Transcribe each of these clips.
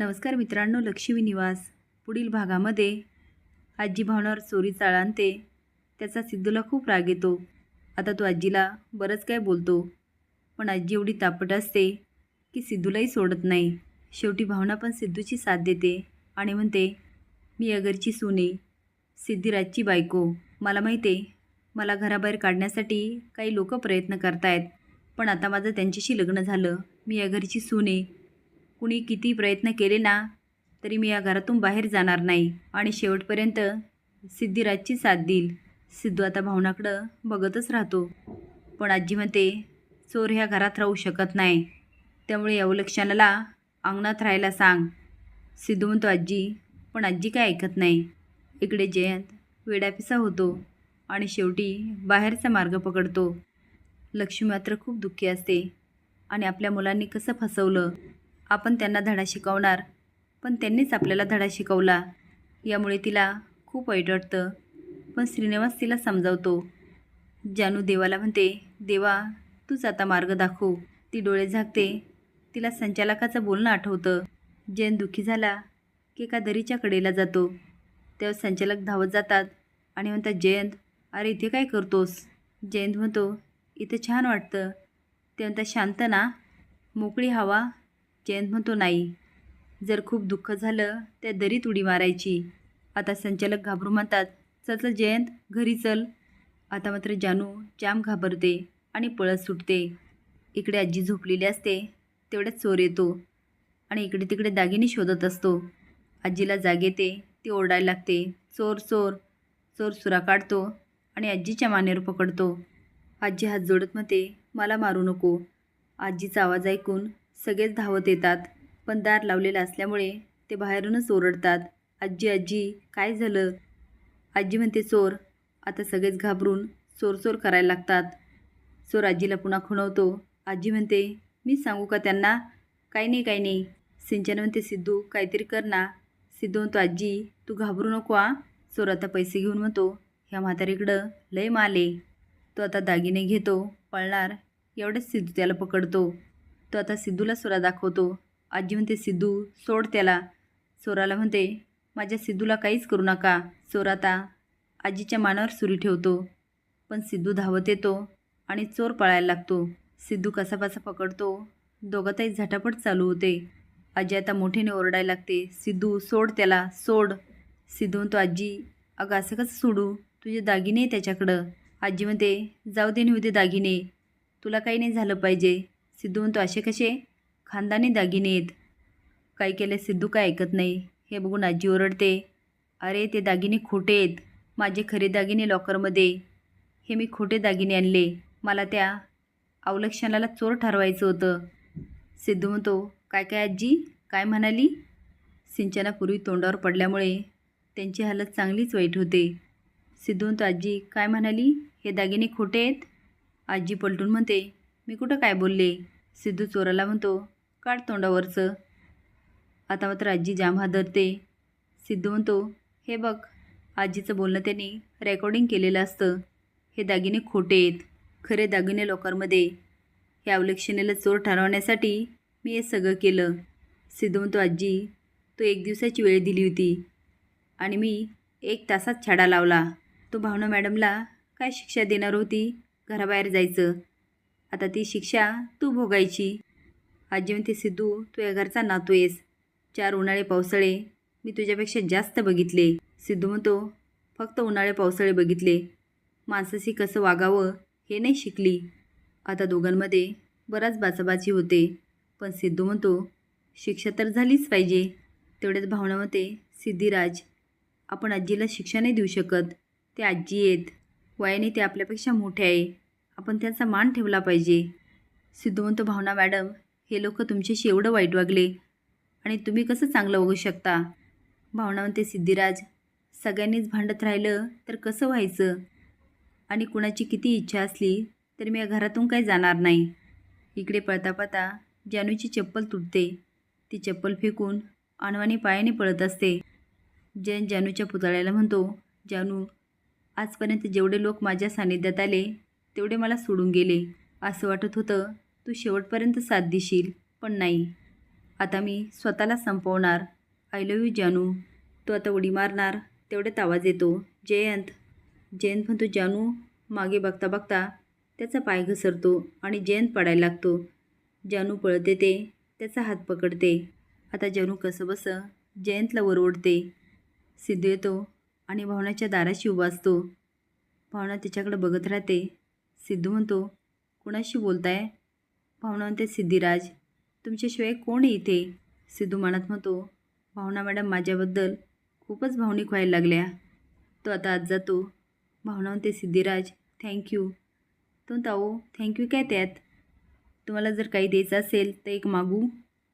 नमस्कार मित्रांनो लक्ष्मी निवास. पुढील भागामध्ये आजी भावनावर चोरी चाळ आणते त्याचा सिद्धूला खूप राग येतो. आता तो आजीला बरंच काय बोलतो. पण आजी एवढी तापट असते की सिद्धूलाही सोडत नाही. शेवटी भावना पण सिद्धूची साथ देते आणि म्हणते मी अगरची सुने सिद्धिराजची बायको. मला माहिती आहे मला घराबाहेर काढण्यासाठी काही लोक प्रयत्न करतायत. पण आता माझं त्यांच्याशी लग्न झालं. मी या घरची कुणी किती प्रयत्न केले ना तरी मी या घरातून बाहेर जाणार नाही आणि शेवटपर्यंत सिद्धिराजची साथ देईल. सिद्धू आता भावनाकडं बघतच राहतो. पण आजी म्हणते चोर ह्या घरात राहू शकत नाही. त्यामुळे अवलक्षणाला अंगणात राहायला सांग. सिद्धू म्हणतो आजी पण आजी काय ऐकत नाही. इकडे जयंत वेडापिसा होतो आणि शेवटी बाहेरचा मार्ग पकडतो. लक्ष्मी मात्र खूप दुःखी असते आणि आपल्या मुलांनी कसं फसवलं. आपण त्यांना धडा शिकवणार. पण त्यांनीच आपल्याला धडा शिकवला. यामुळे तिला खूप वाईट वाटतं पण श्रीनिवास तिला समजावतो. जानू देवाला म्हणते देवा तूच आता मार्ग दाखव. ती डोळे झाकते. तिला संचालकाचं बोलणं आठवतं. जैन दुःखी झाला की एका दरीच्या कडेला जातो. तेव्हा संचालक धावत जातात आणि म्हणतात जयंत अरे इथे काय करतोस? जयंत म्हणतो इथं छान वाटतं. ते म्हणतात शांत ना. मोकळी हवा जयंत म्हणतो नाही. जर खूप दुःख झालं त्या दरीत उडी मारायची. आता संचालक घाबरू म्हणतात चल चल जयंत घरी चल. आता मात्र जानू जाम घाबरते आणि पळत सुटते. इकडे आजी झोपलेली असते तेवढ्यात चोर येतो आणि इकडे तिकडे दागिने शोधत असतो. आजीला जाग येते ती ओरडायला लागते चोर चोर. चोर सुरा काढतो आणि आजीच्या मानेवर पकडतो. आजी हात जोडत म्हणते मला मारू नको. आजीचा आवाज ऐकून सगळेच धावत येतात. पण दार लावलेलं असल्यामुळे ते बाहेरूनच ओरडतात. आजी आजी काय झालं? आजी म्हणते चोर आता सगळेच घाबरून चोर चोर करायला लागतात. चोर आजीला पुन्हा खुणवतो. आजी म्हणते मी सांगू का त्यांना? काही नाही काही नाही. सिंचन म्हणते सिद्धू काहीतरी कर ना. सिद्धू म्हणतो आजी तू घाबरू नको आ चोर आता पैसे घेऊन म्हणतो ह्या म्हातारीकडं लय माले तो आता दागिने घेतो पळणार. एवढंच सिद्धू त्याला पकडतो. तो आता सिद्धूला सोरा दाखवतो. आजी म्हणते सिद्धू सोड त्याला. सोराला म्हणते माझ्या सिद्धूला काहीच करू नका. चोर आता. आजीच्या मानावर सुरी ठेवतो. पण सिद्धू धावत येतो आणि चोर पळायला लागतो. सिद्धू कसाबसा पकडतो. दोघातही झटापट चालू होते. आजी आता मोठीने ओरडायला लागते सिद्धू सोड त्याला सोड. सिद्धू म्हणतो आजी अगं असं कसं सोडू? तुझे दागिने त्याच्याकडं. आजी म्हणते जाऊ दे नेऊ दे दागिने. तुला काही नाही झालं पाहिजे. सिद्धू म्हणतो असे कसे? खानदानी दागिने आहेत. काय केलं सिद्धू काय ऐकत नाही. हे बघून आजी ओरडते. अरे ते दागिने खोटे आहेत. माझे खरे दागिने लॉकरमध्ये. हे मी खोटे दागिने आणले. मला त्या अवलक्षणाला चोर ठरवायचं होतं. सिद्धू म्हणतो काय काय आजी? काय म्हणाली? सिंचनापूर्वी तोंडावर पडल्यामुळे त्यांची हालत चांगलीच वाईट होते. सिद्धू म्हणतो आजी काय म्हणाली? हे दागिने खोटे आहेत? आजी पलटून म्हणते मी कुठं काय बोलले? सिद्धू चोराला म्हणतो काढ तोंडावरचं. आता मात्र आजी जाम हादरते. सिद्धू म्हणतो हे बघ आजीचं बोलणं त्यांनी रेकॉर्डिंग केलेलं असतं. हे दागिने खोटे आहेत. खरे दागिने लोकांमध्ये ह्या अवलक्षणेला चोर ठरवण्यासाठी मी हे सगळं केलं. सिद्धू म्हणतो आजी तो एक दिवसाची वेळ दिली होती आणि मी एक तासात छाडा लावला. तो भावना मॅडमला काय शिक्षा देणार होती? घराबाहेर जायचं. आता ती शिक्षा तू भोगायची. आजी म्हणते सिद्धू तू या घरचा नातू आहेस चार उन्हाळे पावसाळे मी तुझ्यापेक्षा जास्त बघितले. सिद्धू म्हणतो फक्त उन्हाळे पावसाळे बघितले. माणसाशी कसं वागावं हे नाही शिकली. आता दोघांमध्ये बराच बाचाबाची होते. पण सिद्धू म्हणतो शिक्षा तर झालीच पाहिजे. तेवढ्याच भावना सिद्धिराज आपण आजीला शिक्षा नाही देऊ शकत. ते आजी आहेत. वयाने ते आपल्यापेक्षा मोठे आहे. आपण त्यांचा मान ठेवला पाहिजे. सिद्धवंत भावना मॅडम हे लोक तुमच्याशी एवढं वाईट वागले. आणि तुम्ही कसं चांगलं बघू शकता? भावना म्हणते सिद्धिराज सगळ्यांनीच भांडत राहिलं तर कसं व्हायचं? आणि कुणाची किती इच्छा असली तर मी या घरातून काही जाणार नाही. इकडे पळता पळता जानूची चप्पल तुटते. ती चप्पल फेकून अनवाणी पायाने पळत असते. जैन जानूच्या पुतळ्याला म्हणतो जानू आजपर्यंत जेवढे लोक माझ्या सानिध्यात आले तेवढे मला सोडून गेले. असं वाटत होतं तू शेवटपर्यंत साथ देशील पण नाही. आता मी स्वतःला संपवणार. आय लव यू जानू. तो आता उडी मारणार तेवढ्यात आवाज येतो. जयंत. जयंत म्हणतो जानू मागे बघता बघता त्याचा पाय घसरतो आणि जयंत पडायला लागतो. जानू पळत येते त्याचा हात पकडते. आता जानू कसं बसं? जयंतला वर सिद्धू येतो आणि भावनाच्या दाराशी उभा असतो. भावना तिच्याकडे बघत राहते. सिद्धू म्हणतो कुणाशी बोलताय? भावना म्हणते सिद्धिराज. तुमच्याशिवाय कोण इथे? सिद्धू मनात म्हणतो भावना मॅडम माझ्याबद्दल खूपच भावनिक व्हायला लागल्या. तो आता आज जातो. भावना म्हणते सिद्धिराज थँक्यू तो ताओ थँक्यू काय त्यात? तुम्हाला जर काही द्यायचं असेल तर एक मागू.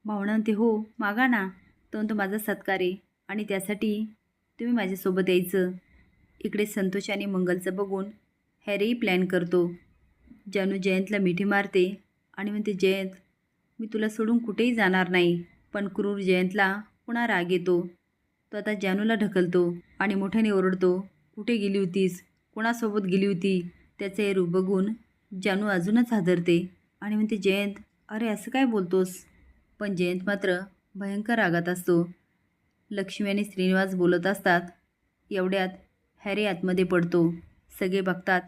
भावना म्हणते हो मागा ना. तो म्हणतो माझा सत्कार आहे आणि त्यासाठी तुम्ही माझ्यासोबत यायचं. इकडे संतोष आणि मंगलचं बघून हॅरी प्लॅन करतो. जानू जयंतला मिठी मारते आणि म्हणते जयंत मी तुला सोडून कुठेही जाणार नाही. पण क्रूर जयंतला पुन्हा राग येतो. तो आता जानूला ढकलतो आणि मोठ्याने ओरडतो कुठे गेली होतीस? कोणासोबत गेली होती? त्याचे हे रूप बघून जानू अजूनच हादरते आणि म्हणते जयंत अरे असं काय बोलतोस? पण जयंत मात्र भयंकर रागात असतो. लक्ष्मी आणि श्रीनिवास बोलत असतात. एवढ्यात हॅरी आतमध्ये पडतो. सगळे बघतात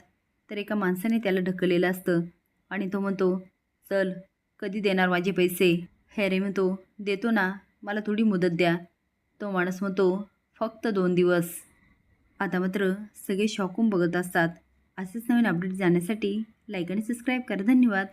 तर एका माणसाने त्याला ढकललेलं असतं. आणि तो म्हणतो चल कधी देणार माझे पैसे? हॅरी म्हणतो देतो ना मला थोडी मुदत द्या. तो माणूस म्हणतो फक्त दोन दिवस. आता मात्र सगळे शॉकून बघत असतात. असेच नवीन अपडेट जाण्यासाठी लाईक आणि सबस्क्राईब करा. धन्यवाद.